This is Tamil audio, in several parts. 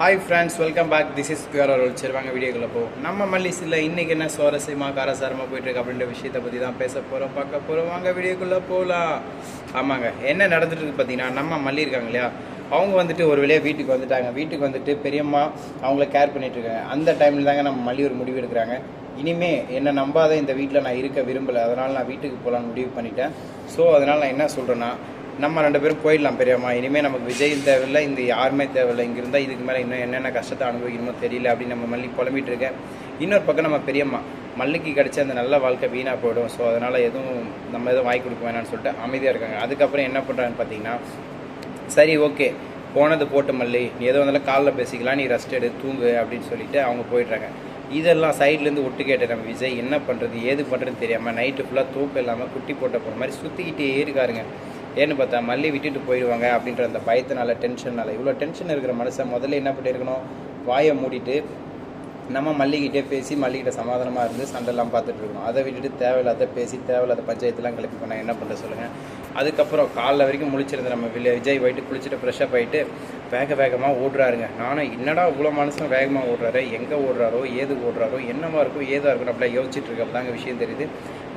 Hi friends welcome back this is pure roll சரி வாங்க வீடியோக்குள்ள போ நம்ம மல்லிஸில் இன்றைக்கி என்ன சுவாரஸ்யமாக காரசாரமாக போயிட்டுருக்கு அப்படின்ற விஷயத்தை பற்றி தான் பேச போகிறோம் பார்க்க போகிறோம் வாங்க வீடியோக்குள்ளே போகலாம் ஆமாங்க என்ன நடந்துட்டு பார்த்தீங்கன்னா நம்ம மல்லி இருக்காங்க இல்லையா? அவங்க வந்துட்டு ஒரு வேலையாக வீட்டுக்கு வந்துட்டாங்க. வீட்டுக்கு வந்துட்டு பெரியம்மா அவங்கள கேர் பண்ணிகிட்ருக்காங்க இருக்காங்க. அந்த டைமில் தாங்க நம்ம மல்லி ஒரு முடிவு எடுக்கிறாங்க. இனிமே என்னை நம்பாத இந்த வீட்டில் நான் இருக்க விரும்பலை. அதனால் நான் வீட்டுக்கு போகலான்னு முடிவு பண்ணிட்டேன். ஸோ அதனால் நான் என்ன சொல்கிறேன்னா நம்ம ரெண்டு பேரும் போயிடலாம் பெரியம்மா. இனிமேல் நமக்கு விஜய் தேவையில்லை இந்த யாருமே தேவையில்லை. இங்கே இருந்தால் இதுக்கு மேலே இன்னும் என்னென்ன கஷ்டத்தை அனுபவிக்கணுமோ தெரியல அப்படின்னு நம்ம மல்லி புலம்பிட்டு இருக்கேன். இன்னொரு பக்கம் நம்ம பெரியம்மா மல்லிக்கு கிடைச்ச அந்த நல்ல வாழ்க்கை வீணாக போயிடும். ஸோ அதனால் எதுவும் நம்ம எதுவும் வாங்கி கொடுக்க வேணாம்னு சொல்லிட்டு அமைதியாக இருக்காங்க. அதுக்கப்புறம் என்ன பண்ணுறாங்கன்னு பார்த்தீங்கன்னா சரி ஓகே போனது போட்டு மல்லி. நீ எது வந்தாலும் காலைல பேசிக்கலாம் நீ ரெஸ்ட் எடு தூங்கு அப்படின்னு சொல்லிட்டு அவங்க போயிடுறாங்க. இதெல்லாம் சைட்லேருந்து ஒட்டு கேட்ட நம்ம விஜய். என்ன பண்ணுறது ஏது பண்ணுறதுன்னு தெரியாமல் நைட்டு ஃபுல்லாக தூக்கம் இல்லாமல் குட்டி போட்ட போகிற மாதிரி சுற்றிக்கிட்டே இருக்காருங்க. ஏன்னு பார்த்தா மல்லி விட்டுட்டு போயிடுவாங்க அப்படின்ற அந்த பயத்தினால டென்ஷனால் இவ்வளோ டென்ஷன் இருக்கிற மனுஷன் முதல்ல என்ன பண்ணியிருக்கணும் வாயை மூடிட்டு நம்ம மல்லிகிட்டே பேசி மல்லிகிட்ட சமாதானமாக இருந்து சண்டைலாம் பார்த்துட்டு இருக்கணும். அதை விட்டுட்டு தேவையில்லாத பேசி தேவையில்லாத பஞ்சாயத்துலாம் கிளப்பி பண்ண என்ன பண்ணுற சொல்லுங்கள் அதுக்கப்புறம் காலைல வரைக்கும் முழிச்சிருந்த நம்ம வில்ல விஜய் போயிட்டு குளிச்சுட்டு ஃப்ரெஷ்ஷப் ஆகிட்டு வேக வேகமாக ஓடுறாருங்க. நானும் என்னடா இவ்வளோ மனுஷன் வேகமாக ஓடுறாரு? எங்கே ஓடுறாரோ? ஏது ஓடுறாரோ? என்னவா இருக்கும் ஏதாக இருக்கும் அப்படியே யோசிச்சுட்டு இருக்க தாங்க விஷயம் தெரியுது.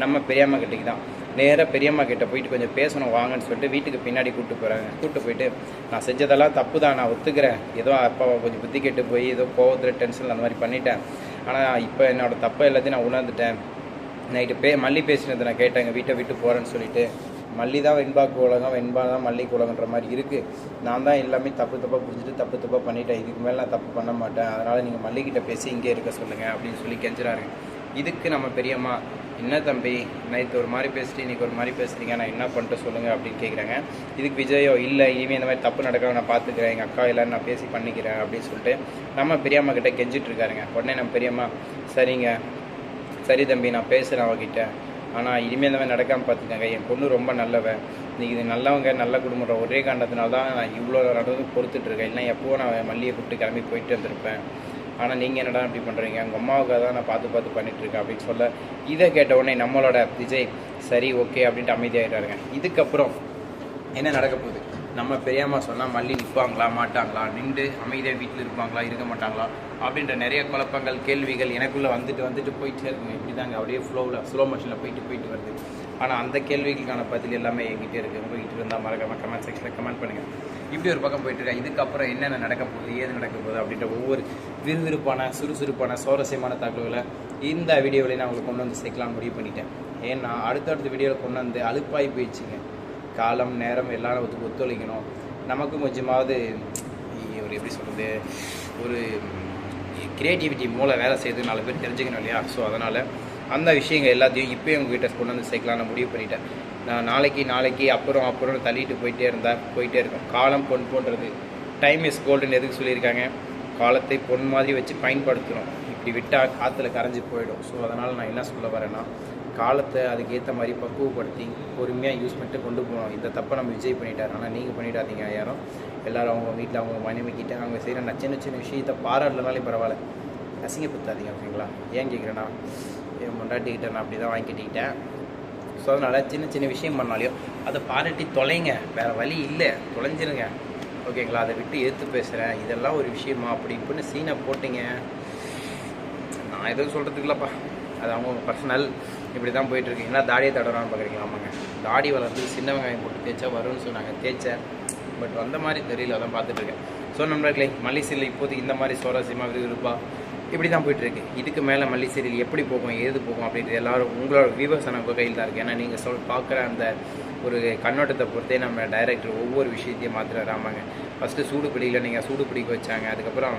நம்ம பெரியம்மா கிட்டக்கு தான். நேராக பெரியம்மா கிட்ட போயிட்டு கொஞ்சம் பேசணும் வாங்கன்னு சொல்லிட்டு வீட்டுக்கு பின்னாடி கூப்பிட்டு போகிறாங்க கூப்பிட்டு போயிட்டு நான் செஞ்சதெல்லாம் தப்பு தான் நான் ஒத்துக்கிறேன். ஏதோ அப்பா கொஞ்சம் புத்தி கெட்டு போய் ஏதோ கோவத்தில் டென்ஷன் அந்த மாதிரி பண்ணி பண்ணிட்டேன். ஆனால் இப்போ என்னோடய தப்பை எல்லாத்தையும் நான் உணர்ந்துட்டேன். நைட்டு பே மல்லி பேசினது நான் கேட்டேங்க வீட்டை விட்டு போகிறேன்னு சொல்லிட்டு. மல்லி தான் வெண்பாக்கு உலகம் வெண்பா தான் மல்லிக்கு உலகன்ற மாதிரி இருக்குது நான் தான் எல்லாமே தப்பு தப்பாக புரிஞ்சுட்டு தப்பு தப்பாக பண்ணிட்டேன். இதுக்கு மேலே நான் தப்பு பண்ண மாட்டேன். அதனால் நீங்கள் மல்லிக்கிட்ட பேசி இங்கே இருக்க சொல்லுங்கள் அப்படின்னு சொல்லி கெஞ்சுறாரு. இதுக்கு நம்ம பெரியம்மா என்ன தம்பி? நைத்து ஒரு மாதிரி பேசிட்டு இன்னைக்கு ஒரு மாதிரி பேசுறீங்க. நான் என்ன பண்ணிட்டு சொல்லுங்கள் அப்படின்னு கேட்குறாங்க இதுக்கு விஜயோ இல்லை இனிமேல் இந்த மாதிரி தப்பு நடக்காம நான் பார்த்துக்கிறேன் எங்கள் அக்கா எல்லாரும் நான் பேசி பண்ணிக்கிறேன் அப்படின்னு சொல்லிட்டு நம்ம பெரியம்மா கிட்டே கெஞ்சிட்டு இருக்காருங்க. உடனே நம்ம பெரியம்மா சரிங்க. சரி தம்பி நான் பேசுகிறேன் அவகிட்ட. ஆனால் இனிமேல் இந்த மாதிரி நடக்காமல் பார்த்துக்கங்க என் பொண்ணு ரொம்ப நல்லவன் இன்னைக்கு இது நல்லவங்க நல்ல குடும்பம் ஒரே காரணத்தினால தான் நான் இவ்வளோ நடந்து பொறுத்துட்டு இருக்கேன். எப்போவும் நான் மல்லியை கூப்பிட்டு கிளம்பி போயிட்டு வந்திருப்பேன். ஆனால் நீங்கள் என்னடா இப்படி பண்ணுறீங்க உங்கள் அம்மாவுக்காக தான் நான் பார்த்து பார்த்து பண்ணிகிட்ருக்கேன் அப்படின்னு சொல்ல இதை கேட்ட உடனே நம்மளோட விஜய் சரி ஓகே அப்படின்ட்டு அமைதியாகிட்டாருங்க இதுக்கப்புறம் என்ன நடக்க போகுது? நம்ம பெரியம்மா சொன்னால் மல்லி நிற்பாங்களா மாட்டாங்களா? நின்று அமைதியாக வீட்டில் இருப்பாங்களா? இருக்க மாட்டாங்களா? அப்படின்ற நிறைய குழப்பங்கள் கேள்விகள் எனக்குள்ளே வந்துட்டு வந்துட்டு போயிட்டே இருக்குங்க. இப்படி தாங்க அப்படியே ஃப்ளோவில் ஸ்லோ மோஷனில் போயிட்டு போயிட்டு வருது. ஆனால் அந்த கேள்விகளுக்கான பதில் எல்லாமே எங்கிட்டே இருக்குது உங்ககிட்ட இருந்தால் மறக்காமல் கமெண்ட் செக்ஷனில் கமெண்ட் பண்ணுங்கள் இப்படி ஒரு பக்கம் போயிட்டு இருக்கா இதுக்கப்புறம் என்னென்ன நடக்க போகுது ஏது நடக்க போகுது அப்படின்ற ஒவ்வொரு விறுவிறுப்பான சுறுசுறுப்பான சுவாரஸ்யமான தகவல்களை இந்த வீடியோவில் நான் உங்களுக்கு கொண்டு வந்து சேர்க்கலாம்னு முடிவு பண்ணிட்டேன். ஏன்னா அடுத்தடுத்த வீடியோவில் கொண்டு வந்து அலுப்பாகி போயிடுச்சுங்க. காலம் நேரம் எல்லாரும் ஒத்து ஒத்துழைக்கணும். நமக்கும் கொஞ்சமாவது ஒரு எப்படி சொல்கிறது ஒரு கிரியேட்டிவிட்டி மூலம் வேலை செய்து நாலு பேர் தெரிஞ்சுக்கணும் இல்லையா? ஸோ அதனால் அந்த விஷயங்கள் எல்லாத்தையும் இப்போயும் உங்ககிட்ட கொண்டு வந்து சேர்க்கலாம்னு முடிவு பண்ணிட்டேன். நான் நாளைக்கு நாளைக்கு அப்புறம் அப்புறம் தள்ளிட்டு போயிட்டே இருந்தால் போயிட்டே இருக்கும். காலம் பொன் போன்றது. டைம் இஸ் கோல்டுன்னு எதுக்கு சொல்லியிருக்காங்க? காலத்தை பொன் மாதிரி வச்சு பயன்படுத்தணும் இப்படி விட்டால் காற்றுல கரைஞ்சி போயிடும். ஸோ அதனால் நான் என்ன சொல்ல வரேன்னா காலத்தை அதுக்கேற்ற மாதிரி பக்குவப்படுத்தி பொறுமையாக யூஸ் பண்ணிட்டு கொண்டு போகணும். இந்த தப்பை நம்ம விஜய் பண்ணிட்டார். ஆனால் நீங்கள் பண்ணிடாதீங்க யாரும். எல்லோரும் அவங்க வீட்டில் அவங்க மனைவிக்கிட்ட அவங்க செய்கிற சின்ன சின்ன விஷயத்தை பாராட்டலனாலே பரவாயில்ல. அசிங்கப்படுத்தாதீங்க ஓகேங்களா ஏன் கேட்குறேன்னா என் பொண்டாட்டிக்கிட்ட நான் அப்படி தான் வாங்கிக்கிட்டேன். ஸோ அதனால் சின்ன சின்ன விஷயம் பண்ணாலையும் அதை பாராட்டி தொலைங்க. வேறு வழி இல்லை. தொலைஞ்சிருங்க. ஓகேங்களா அதை விட்டு எடுத்து பேசுகிறேன் இதெல்லாம் ஒரு விஷயமா? அப்படி இப்படின்னு சீனை போட்டிங்க. நான் எதுவும் சொல்கிறதுக்குலப்பா அது அவங்க பர்சனல் இப்படி தான் போயிட்டுருக்கு. என்ன தாடியை தடவான்னு பார்க்குறீங்களா ஆமாங்க. தாடி வளர்ந்து சின்ன வெங்காயம் போட்டு தேய்ச்சா வரும்னு சொன்னாங்க. தேய்ச்சேன். பட் வந்த மாதிரி தெரியல அதான் பார்த்துட்ருக்கேன் ஸோ நண்பர்களே மலேசியில் இப்போதைக்கு இந்த மாதிரி சுவாரஸ்யமாக விறுவிறுப்பா இப்படி தான் போயிட்டுருக்கு. இதுக்கு மேலே மல்லிசேரியில் எப்படி போகும் ஏது போகும் அப்படின்றது எல்லோரும் உங்களோட வியூவர்ஸ் உங்கள் கையில் தான் இருக்குது ஏன்னா நீங்கள் சொல் பார்க்குற அந்த ஒரு கண்ணோட்டத்தை பொறுத்தே நம்ம டைரக்டர் ஒவ்வொரு விஷயத்தையும் மாற்றுறாரு ஆமாங்க. ஃபஸ்ட்டு சூடு பிடிக்கல நீங்கள் சூடு பிடிக்க வச்சாங்க. அதுக்கப்புறம்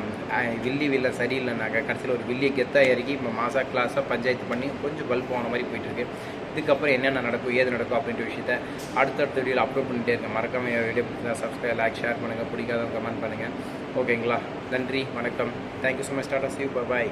வில்லி வில்ல சரியில்லைனாக்க கடைசியில் ஒரு வில்லியை கெத்தாக இறக்கி இப்போ மாசா கிளாஸாக பஞ்சாயத்து பண்ணி கொஞ்சம் பல்ப் போன மாதிரி போயிட்டுருக்கு. இதுக்கப்புறம் என்னென்ன நடக்கும் ஏது நடக்கும் அப்படின்ற விஷயத்த அடுத்தடுத்த வீடியோவில் அப்லோட் பண்ணிட்டே இருக்கேன் மறக்காம வீடியோ பிடிச்சா சப்ஸ்கிரைப் லைக் ஷேர் பண்ணுங்கள் பிடிக்காதவங்க கமெண்ட் பண்ணுங்கள் ஓகேங்களா நன்றி வணக்கம். Thank you so much tata Shiv bye